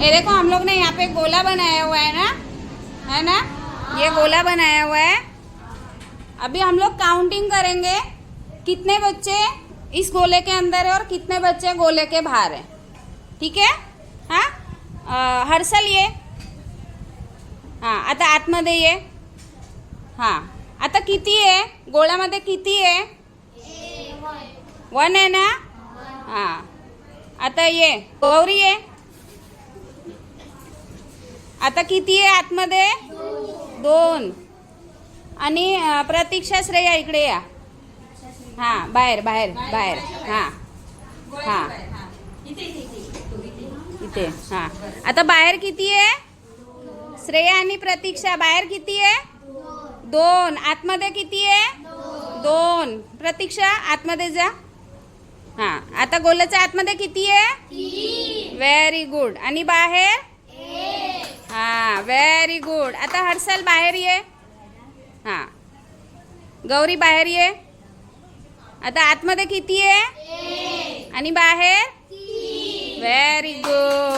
ये देखो हम लोग ने यहाँ पे गोला बनाया हुआ है ना? है ना? ये गोला बनाया हुआ है। अभी हम लोग काउंटिंग करेंगे कितने बच्चे इस गोले के अंदर है और कितने बच्चे गोले के बाहर है। ठीक आहे हां? अं, हर्षल ये। हां आता आतमध्ये ये। हां आता किती आहे? गोळ्यामध्ये किती आहे? वन आहे ना? हां आता ये गौरी ये। आता किती आहे आतमध्ये? दोन. आणि प्रतीक्षा श्रेया इकडे या. हां बाहेर बाहेर बाहेर. हां. हां. इथे हां. आता बाहेर किती आहे? श्रेया आणि प्रतीक्षा बाहेर किती आहे? दोन. आतमध्ये किती आहे? दोन. प्रतीक्षा आतमध्ये जा. हां. आता गोल्याच्या आतमध्ये किती आहे? व्हेरी गुड आणि बाहेर? हां व्हेरी गुड आता हर्षल बाहेर ये. हां. गौरी बाहेर ये. आता आतमध्ये किती आहे आणि बाहेर? Very good